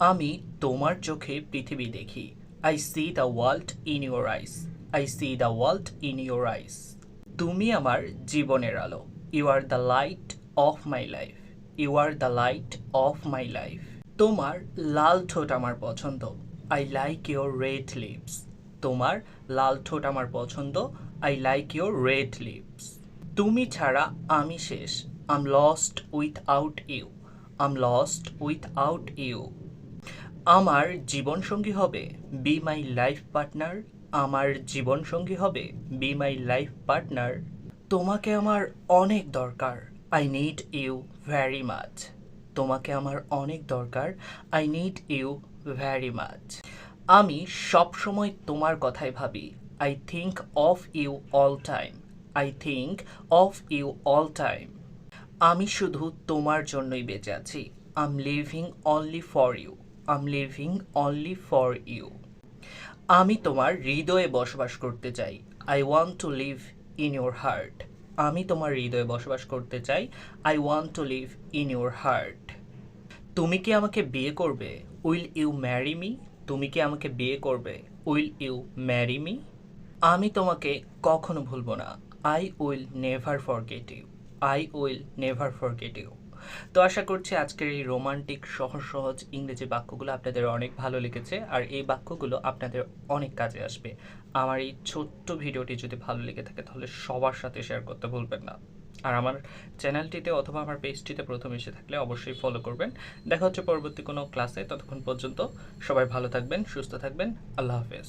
আমি তোমার চোখে পৃথিবী দেখি। I see the world in your eyes I see the world in your eyes তুমি আমার জীবনের আলো। You are the light of my life you are the light of my life তোমার লাল ঠোঁট আমার পছন্দ। I like your red lips তোমার লাল ঠোঁট আমার পছন্দ। I like your red lips তুমি ছাড়া আমি শেষ। I'm lost without you I'm lost without you আমার জীবনসঙ্গী হবে বি মাই লাইফ পার্টনার আমার জীবনসঙ্গী হবে বি মাই লাইফ পার্টনার তোমাকে আমার অনেক দরকার I need you very much তোমাকে আমার অনেক দরকার I need you very much আমি সবসময় তোমার কথাই ভাবি I think of you all time I think of you all time আমি শুধু তোমার জন্যই বেঁচে আছি I'm living only for you I'm living only for you আমি তোমার হৃদয়ে বসবাস করতে চাই। I want to live in your heart আমি তোমার হৃদয়ে বসবাস করতে চাই। I want to live in your heart তুমি কি আমাকে বিয়ে করবে? উইল ইউ ম্যারি মি তুমি কি আমাকে বিয়ে করবে? উইল ইউ ম্যারি মি আমি তোমাকে কখনো ভুলবো না। I will never forget you I will never forget you তো আশা করছি আজকের এই রোমান্টিক, সহজ সহজ ইংরেজি বাক্যগুলো আপনাদের অনেক ভালো লেগেছে আর এই বাক্যগুলো আপনাদের অনেক কাজে আসবে। আমার এই ছোট্ট ভিডিওটি যদি ভালো লেগে থাকে তাহলে সবার সাথে শেয়ার করতে ভুলবেন না। আর আমার চ্যানেলটিতে অথবা আমার পেজটিতে প্রথম এসে থাকলে অবশ্যই ফলো করবেন। দেখা হচ্ছে পরবর্তী কোনো ক্লাসে ততক্ষণ পর্যন্ত সবাই ভালো থাকবেন, সুস্থ থাকবেন। আল্লাহ হাফেজ।